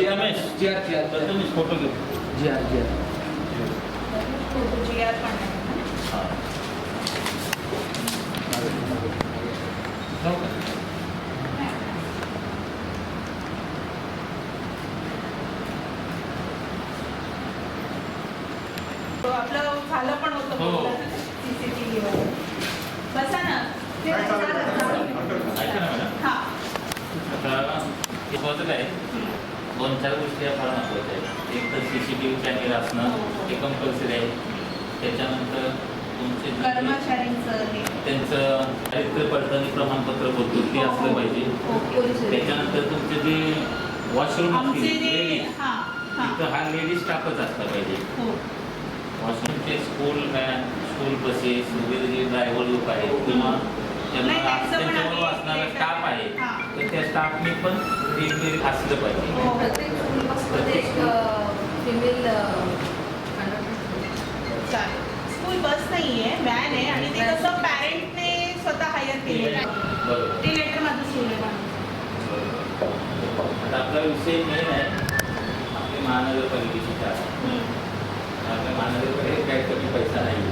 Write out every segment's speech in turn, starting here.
G R G R Prathamesh photo घेऊ G R G R? हां तो आपलं झालं पण होतं. हो. वर. बसा ना. ते ऐका ना मॅडम. हा आता हे आहे. दोन चार गोष्टी या फार महत्त्वाच्या आहेत. एक तर C C T V camera असणं हे कंपल्सरी आहे. त्याच्यानंतर तुमचे हे. त्यांचं चारित्र्य पडताळणी प्रमाणपत्र बोलतो ते असलं पाहिजे. त्याच्यानंतर तुमचे जे वॉशरूम असतील हा हा. तिथं हा लेडीज स्टाफच असला पाहिजे. हो. वॉशरूमचे स्कूल व्हॅन स्कूल बसेस वगैरे जे ड्रायव्हर लोक आहेत किंवा त्यांच्याबरोबर असणारा स्टाफ हां. स्टाफने पण वेगवेगळे असलं पाहिजे. हो प्रत्येक स्कूल फिमेल चालेल स्कूल बस नाही. आहे व्हॅन आहे आणि ते कसं पॅरेंटने स्वतः हायर केलेलं आहे. बरोबर ते लेटर माझं सुरू आहे आता आपला विषय मेन आहे. आपली महानगरपालिकेची आपल्या महानगरपालिकेत काही कमी पैसा नाही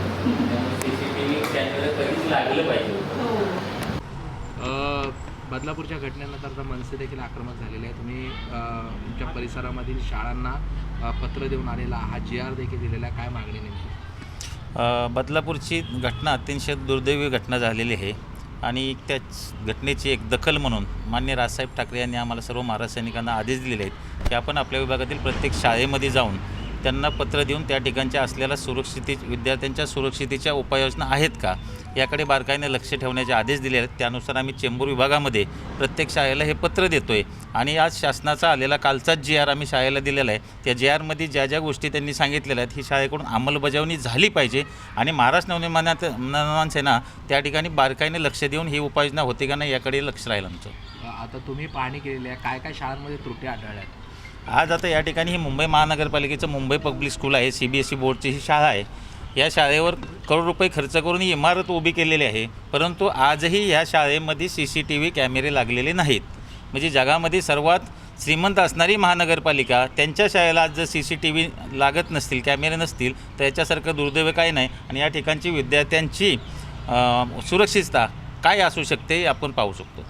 त्यामुळे C C T V camera कधीच लागलं पाहिजे. हो बदलापूरच्या घटनेनंतर तर मनसे देखील आक्रमक झालेले आहे तुम्ही तुमच्या परिसरामधील शाळांना पत्र देऊन आलेला हा जी आर देखील दिलेला आहे. काय मागणी नेमकी? बदलापूरची घटना अतिशय दुर्दैवी घटना झालेली आहे. आणि त्याच घटनेची एक दखल म्हणून मान्य राजसाहेब ठाकरे यांनी आम्हाला सर्व महाराज सैनिकांना आदेश दिलेले आहेत की आपण आपल्या विभागातील प्रत्येक शाळेमध्ये जाऊन त्यांना पत्र देऊन त्या ठिकाणच्या असलेल्या सुरक्षिते विद्यार्थ्यांच्या सुरक्षितेच्या उपाययोजना आहेत का? याकडे बारकाईने लक्ष ठेवण्याचे आदेश दिले आहेत. त्यानुसार आम्ही चेंबूर विभागामध्ये प्रत्येक शाळेला हे पत्र देतो आहे आणि आज शासनाचा आलेला कालचाच जी आर आम्ही शाळेला दिलेला आहे. त्या जी आरमध्ये ज्या ज्या गोष्टी त्यांनी सांगितलेल्या आहेत ही शाळेकडून अंमलबजावणी झाली पाहिजे. आणि महाराष्ट्र नवनिर्माणात नवनिर्माण सेना त्या ठिकाणी बारकाईने लक्ष देऊन ही उपाययोजना होते का नाही याकडे लक्ष राहील आमचं. आता तुम्ही पाहणी केलेली आहे. काय काय शाळांमध्ये त्रुटी आढळल्या आज आता या ठिकाणी ही मुंबई महानगरपालिकेचं मुंबई पब्लिक स्कूल आहे. सी बी एस ई बोर्डची ही शाळा आहे. या शाळेवर करोड रुपये खर्च करून ही इमारत उभी केलेली आहे. परंतु आजही या शाळेमध्ये सी सी टी व्ही कॅमेरे लागलेले नाहीत. म्हणजे जगामध्ये सर्वात श्रीमंत असणारी महानगरपालिका त्यांच्या शाळेला आज जर सी सी टी व्ही लागत नसतील कॅमेरे नसतील तर याच्यासारखं दुर्दैव काही नाही. आणि या ठिकाणची विद्यार्थ्यांची सुरक्षितता काय असू शकते हे आपण पाहू शकतो.